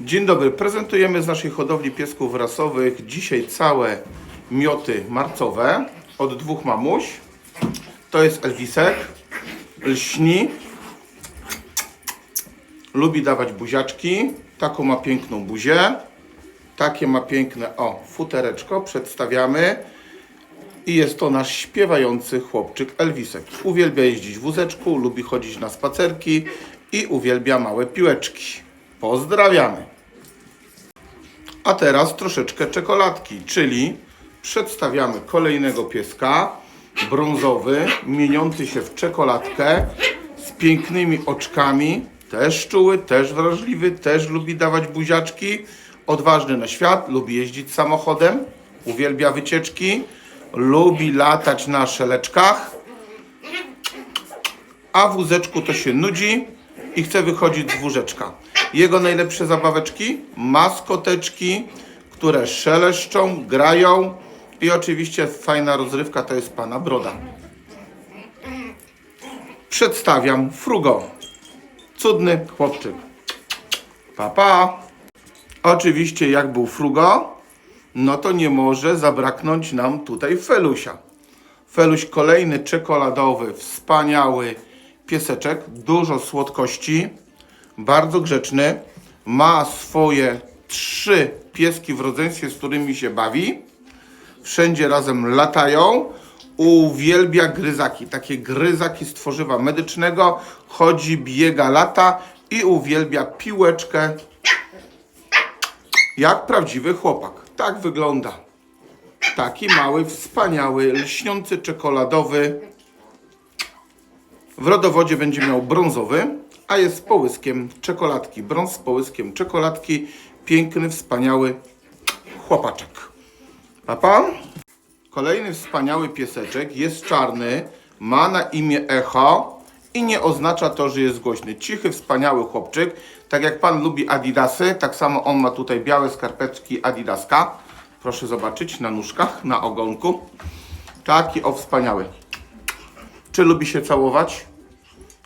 Dzień dobry, prezentujemy z naszej hodowli piesków rasowych dzisiaj całe mioty marcowe od dwóch mamuś. To jest Elwisek, lśni, lubi dawać buziaczki, taką ma piękną buzię, takie ma piękne, o, futereczko, przedstawiamy. I jest to nasz śpiewający chłopczyk Elwisek. Uwielbia jeździć w wózeczku, lubi chodzić na spacerki i uwielbia małe piłeczki. Pozdrawiamy! A teraz troszeczkę czekoladki, czyli przedstawiamy kolejnego pieska, brązowy, mieniący się w czekoladkę, z pięknymi oczkami, też czuły, też wrażliwy, też lubi dawać buziaczki, odważny na świat, lubi jeździć samochodem, uwielbia wycieczki, lubi latać na szeleczkach, a w wózeczku to się nudzi i chce wychodzić z wózeczka. Jego najlepsze zabaweczki, maskoteczki, które szeleszczą, grają i oczywiście fajna rozrywka to jest pana Broda. Przedstawiam Frugo. Cudny chłopczyk. Papa. Oczywiście jak był Frugo, no to nie może zabraknąć nam tutaj Felusia. Feluś kolejny czekoladowy, wspaniały pieseczek, dużo słodkości, bardzo grzeczny, ma swoje trzy pieski w rodzeństwie, z którymi się bawi, wszędzie razem latają, uwielbia gryzaki, takie gryzaki z tworzywa medycznego, chodzi, biega, lata i uwielbia piłeczkę. Jak prawdziwy chłopak. Tak wygląda. Taki mały, wspaniały, lśniący czekoladowy. W rodowodzie będzie miał brązowy, a jest z połyskiem czekoladki. Brąz z połyskiem czekoladki. Piękny, wspaniały chłopaczek. Papa. Kolejny wspaniały pieseczek jest czarny, ma na imię Echo i nie oznacza to, że jest głośny. Cichy, wspaniały chłopczyk. Tak jak pan lubi Adidasy, tak samo on ma tutaj białe skarpetki Adidaska. Proszę zobaczyć na nóżkach, na ogonku. Taki o wspaniały. Czy lubi się całować?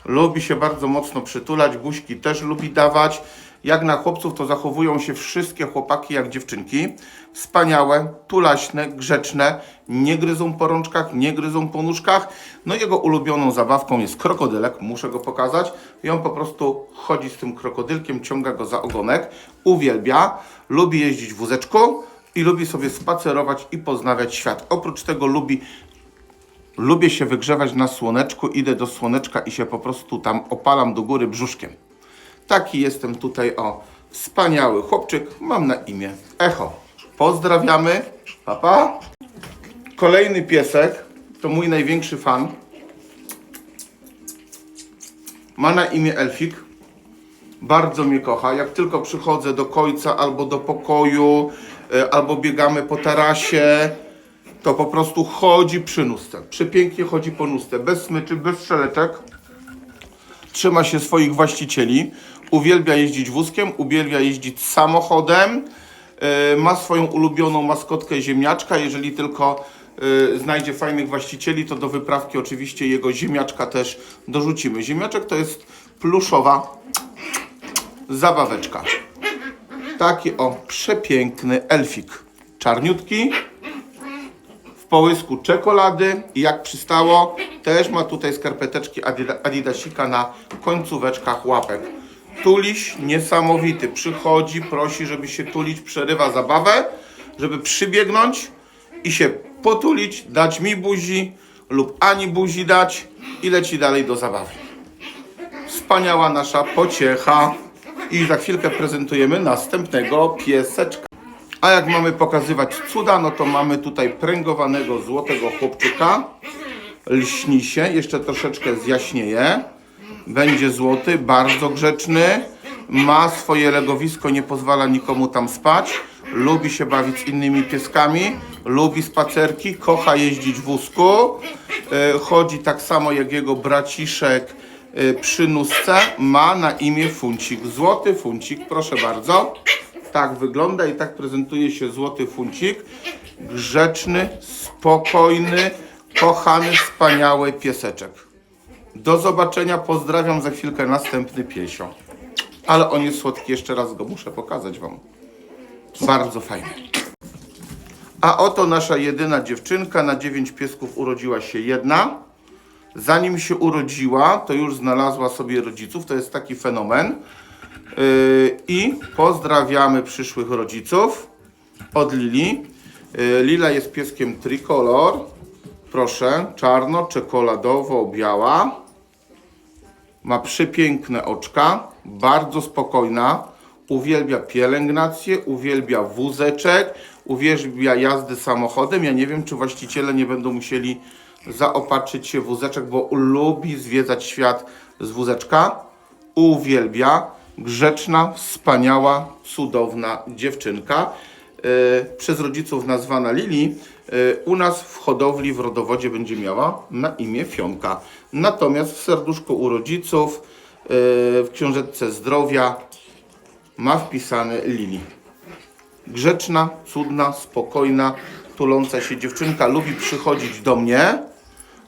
Lubi się bardzo mocno przytulać, buźki też lubi dawać. Jak na chłopców to zachowują się wszystkie chłopaki jak dziewczynki. Wspaniałe, tulaśne, grzeczne, nie gryzą po rączkach, nie gryzą po nóżkach. No jego ulubioną zabawką jest krokodylek, muszę go pokazać. I on po prostu chodzi z tym krokodylkiem, ciąga go za ogonek, uwielbia, lubi jeździć w wózeczku i lubi sobie spacerować i poznawać świat. Oprócz tego lubi Lubię się wygrzewać na słoneczku, idę do słoneczka i się po prostu tam opalam do góry brzuszkiem. Taki jestem tutaj, o, wspaniały chłopczyk, mam na imię Echo. Pozdrawiamy, papa. Kolejny piesek, to mój największy fan. Ma na imię Elfik. Bardzo mnie kocha. Jak tylko przychodzę do końca albo do pokoju, e, albo biegamy po tarasie, to po prostu chodzi przy. Przepięknie chodzi po nóżce, bez smyczy, bez strzeleczek. Trzyma się swoich właścicieli. Uwielbia jeździć wózkiem, uwielbia jeździć samochodem. Yy, ma swoją ulubioną maskotkę ziemniaczka. Jeżeli tylko yy, znajdzie fajnych właścicieli, to do wyprawki oczywiście jego ziemniaczka też dorzucimy. Ziemniaczek to jest pluszowa zabaweczka. Taki o przepiękny elfik. Czarniutki, połysku czekolady i jak przystało, też ma tutaj skarpeteczki Adida- Adidasika na końcóweczkach łapek. Tuliś niesamowity, przychodzi, prosi, żeby się tulić, przerywa zabawę, żeby przybiegnąć i się potulić, dać mi buzi lub ani buzi dać i leci dalej do zabawy. Wspaniała nasza pociecha i za chwilkę prezentujemy następnego pieseczka. A jak mamy pokazywać cuda, no to mamy tutaj pręgowanego złotego chłopczyka. Lśni się, jeszcze troszeczkę zjaśnieje. Będzie złoty, bardzo grzeczny. Ma swoje legowisko, nie pozwala nikomu tam spać. Lubi się bawić z innymi pieskami. Lubi spacerki, kocha jeździć w wózku. E, Chodzi tak samo jak jego braciszek e, przy nóżce. Ma na imię Funcik. Złoty Funcik, proszę bardzo. Tak wygląda i tak prezentuje się złoty funcik. Grzeczny, spokojny, kochany, wspaniały pieseczek. Do zobaczenia, pozdrawiam za chwilkę następny piesio. Ale on jest słodki, jeszcze raz go muszę pokazać Wam. Bardzo fajny. A oto nasza jedyna dziewczynka. Na dziewięć piesków urodziła się jedna. Zanim się urodziła, to już znalazła sobie rodziców. To jest taki fenomen. Yy, I pozdrawiamy przyszłych rodziców od Lili. Yy, Lila jest pieskiem tricolor. Proszę, czarno, czekoladowo, biała. Ma przepiękne oczka, bardzo spokojna, uwielbia pielęgnację, uwielbia wózeczek, uwielbia jazdy samochodem. Ja nie wiem, czy właściciele nie będą musieli zaopatrzyć się w wózeczek, bo lubi zwiedzać świat z wózeczka. Uwielbia, grzeczna, wspaniała, cudowna dziewczynka. E, przez rodziców nazwana Lili, e, u nas w hodowli w rodowodzie będzie miała na imię Fionka. Natomiast w serduszku u rodziców, e, w książeczce zdrowia ma wpisane Lili. Grzeczna, cudna, spokojna, tuląca się dziewczynka, lubi przychodzić do mnie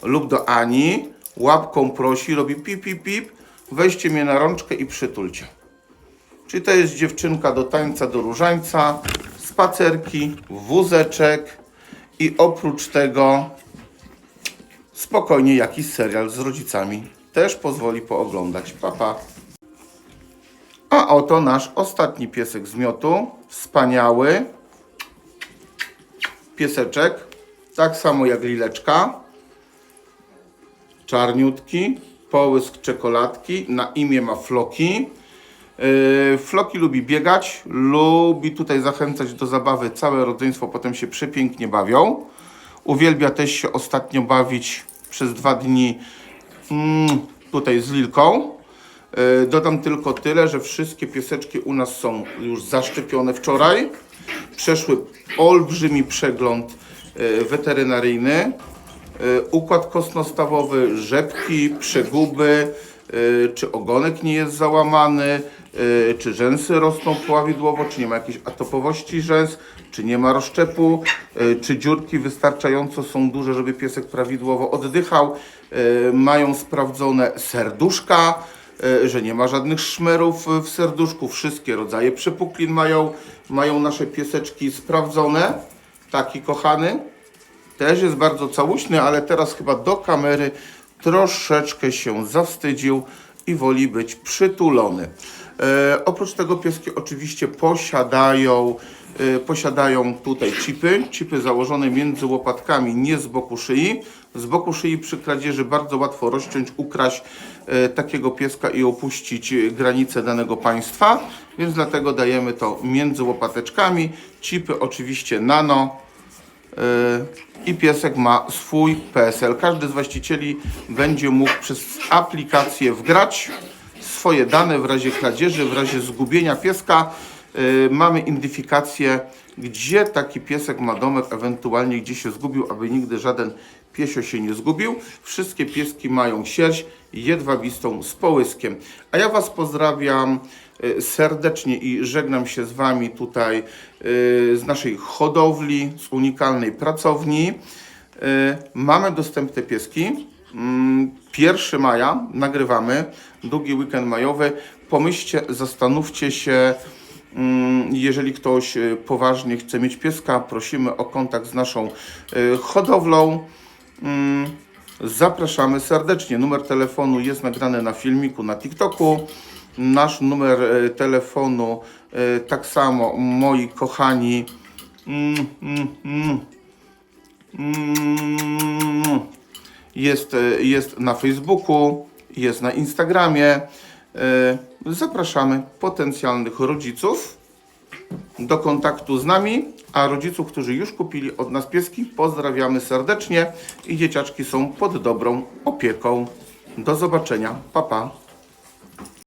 lub do Ani, łapką prosi, robi pip, pip, pip, weźcie mnie na rączkę i przytulcie. Czyli to jest dziewczynka do tańca, do różańca, spacerki, wózeczek i oprócz tego spokojnie jakiś serial z rodzicami też pozwoli pooglądać. Papa. A oto nasz ostatni piesek z miotu. Wspaniały pieseczek. Tak samo jak lileczka. Czarniutki. Połysk czekoladki. Na imię ma Floki. Yy, Floki lubi biegać, lubi tutaj zachęcać do zabawy całe rodzeństwo, potem się przepięknie bawią. Uwielbia też się ostatnio bawić przez dwa dni mm, tutaj z Lilką. Yy, Dodam tylko tyle, że wszystkie pieseczki u nas są już zaszczepione wczoraj. Przeszły olbrzymi przegląd yy, weterynaryjny. Y, układ kostnostawowy, rzepki, przeguby, y, czy ogonek nie jest załamany, y, czy rzęsy rosną prawidłowo, czy nie ma jakiejś atopowości rzęs, czy nie ma rozszczepu, czy dziurki wystarczająco są duże, żeby piesek prawidłowo oddychał, mają sprawdzone serduszka, że nie ma żadnych szmerów w serduszku, wszystkie rodzaje przepuklin mają, mają nasze pieseczki sprawdzone, taki kochany. Też jest bardzo całuśny, ale teraz chyba do kamery troszeczkę się zawstydził i woli być przytulony. E, oprócz tego pieski oczywiście posiadają, e, posiadają tutaj chipy, chipy założone między łopatkami, nie z boku szyi. Z boku szyi przy kradzieży bardzo łatwo rozciąć, ukraść e, takiego pieska i opuścić granice danego państwa, więc dlatego dajemy to między łopateczkami. Chipy oczywiście nano, i piesek ma swój PSL. Każdy z właścicieli będzie mógł przez aplikację wgrać swoje dane w razie kradzieży, w razie zgubienia pieska. Yy, Mamy identyfikację, gdzie taki piesek ma domek, ewentualnie gdzie się zgubił, aby nigdy żaden piesio się nie zgubił. Wszystkie pieski mają sierść jedwabistą z połyskiem. A ja Was pozdrawiam y, serdecznie i żegnam się z Wami tutaj y, z naszej hodowli, z unikalnej pracowni. Y, Mamy dostępne pieski. Mm, 1 maja nagrywamy, długi weekend majowy. Pomyślcie, zastanówcie się, mm, jeżeli ktoś poważnie chce mieć pieska, prosimy o kontakt z naszą hodowlą. Zapraszamy serdecznie. Numer telefonu jest nagrany na filmiku na TikToku. Nasz numer e, telefonu, e, tak samo moi kochani. Mm, mm, mm, jest, e, jest na Facebooku, jest na Instagramie. Zapraszamy potencjalnych rodziców do kontaktu z nami, a rodziców, którzy już kupili od nas pieski, pozdrawiamy serdecznie i dzieciaczki są pod dobrą opieką. Do zobaczenia. Pa, pa.